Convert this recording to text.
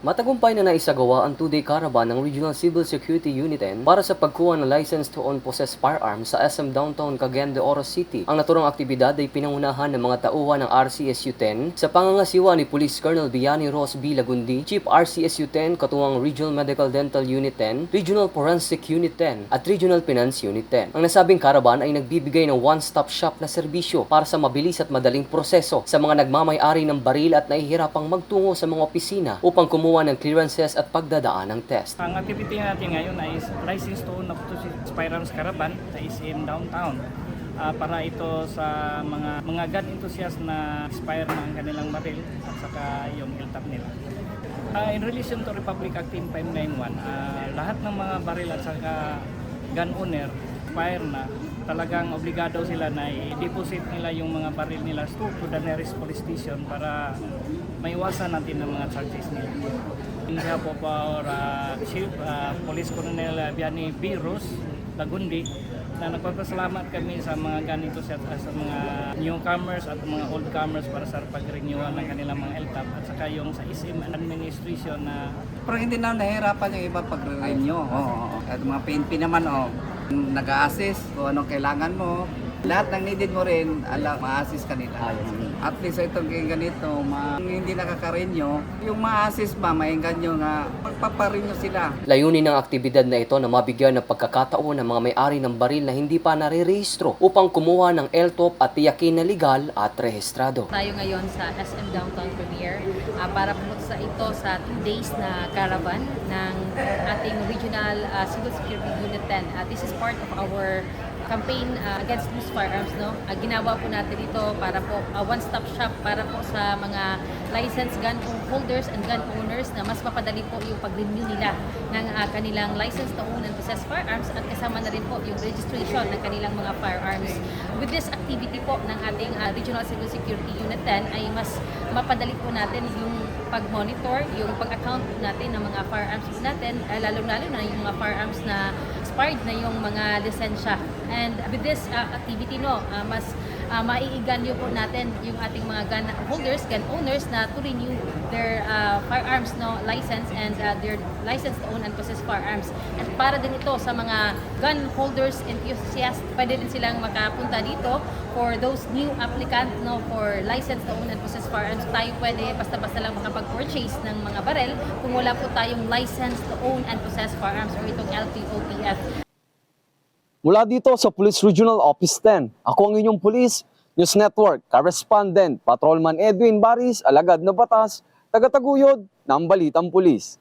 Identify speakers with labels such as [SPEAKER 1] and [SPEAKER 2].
[SPEAKER 1] Matagumpay na naisagawa ang two-day caravan ng Regional Civil Security Unit N para sa pagkuha ng license to own possess firearms sa SM Downtown Cagayan de Oro City. Ang naturang aktibidad ay pinangunahan ng mga tauhan ng RCSU-10 sa pangangasiwa ni Police Colonel Biani Ross B. Lagundi, Chief RCSU-10 katuwang Regional Medical Dental Unit 10, Regional Forensic Unit 10 at Regional Finance Unit 10. Ang nasabing caravan ay nagbibigay ng one-stop shop na serbisyo para sa mabilis at madaling proseso sa mga nagmamay-ari ng baril at nahihirapang magtungo sa mga opisina upang kumuha ng clearances at pagdadaan ng test.
[SPEAKER 2] Ang activity natin ngayon ay license to own up to firearms caravan is in downtown. Ah, para ito sa mga mga gun enthusiast na expire na ang kanilang baril at saka yung LTAP nila. Ah, in relation to Republic Act 591, ah, lahat ng mga baril at saka gun owner expire na talagang obligado sila na i-deposit nila yung mga baril nila to the nearest police station para maiwasan natin ang mga charges nila. In behalf of our uh, Chief uh, Police Colonel uh, Biani B. Rose Lagundi na nagpapasalamat kami sa mga ganito sa, sa mga newcomers at mga oldcomers para sa pag-renewal ng kanilang mga LTAP at saka yung sa SM administration na
[SPEAKER 3] Pero hindi na nahihirapan yung iba pag-renew. Oo, oo. At mga PNP naman, oh, nag-a-assist kung anong kailangan mo. Lahat ng needed mo rin, ala, ma-assist ka nila. At least itong ganito, ma- hindi nakaka-renew, yung ma-assist ba, mainggan nyo nga, magpaparenew sila.
[SPEAKER 1] Layunin ng aktibidad na ito na mabigyan ng pagkakataon ng mga may-ari ng baril na hindi pa nare-rehistro upang kumuha ng LTOP at tiyakin na legal at rehistrado.
[SPEAKER 4] tayo ngayon sa SM Downtown Premier ah, para pumunta sa ito sa two days na caravan ng ating Regional ah, Civil Security Unit 10. Ah, this is part of our campaign ah, against loose firearms. No? Ah, ginawa po natin ito para po ah, one-stop shop para po sa mga licensed gun holders and gun owners na mas mapadali po yung pag-renew nila ng ah, kanilang license to own and possess firearms at kasama na rin po yung registration ng kanilang mga firearms. With this activity po ng ating ah, Regional Civil Security Unit 10 ay mas mapadali po natin yung pag-monitor, yung pag-account natin ng mga firearms natin, ah, lalong-lalo na yung mga firearms na expired na yung mga lisensya. And with this ah, activity, no, ah, mas uh, maiiganyo po natin yung ating mga gun holders, gun owners na to renew their uh, firearms no license and uh, their license to own and possess firearms. At para din ito sa mga gun holders enthusiasts, pwede din silang makapunta dito for those new applicant no for license to own and possess firearms. Tayo pwede basta-basta lang makapag-purchase ng mga barel kung wala po tayong license to own and possess firearms or itong LTOPF.
[SPEAKER 5] Mula dito sa Police Regional Office 10, ako ang inyong Police News Network Correspondent Patrolman Edwin Baris, alagad na batas, tagataguyod ng Balitang Pulis.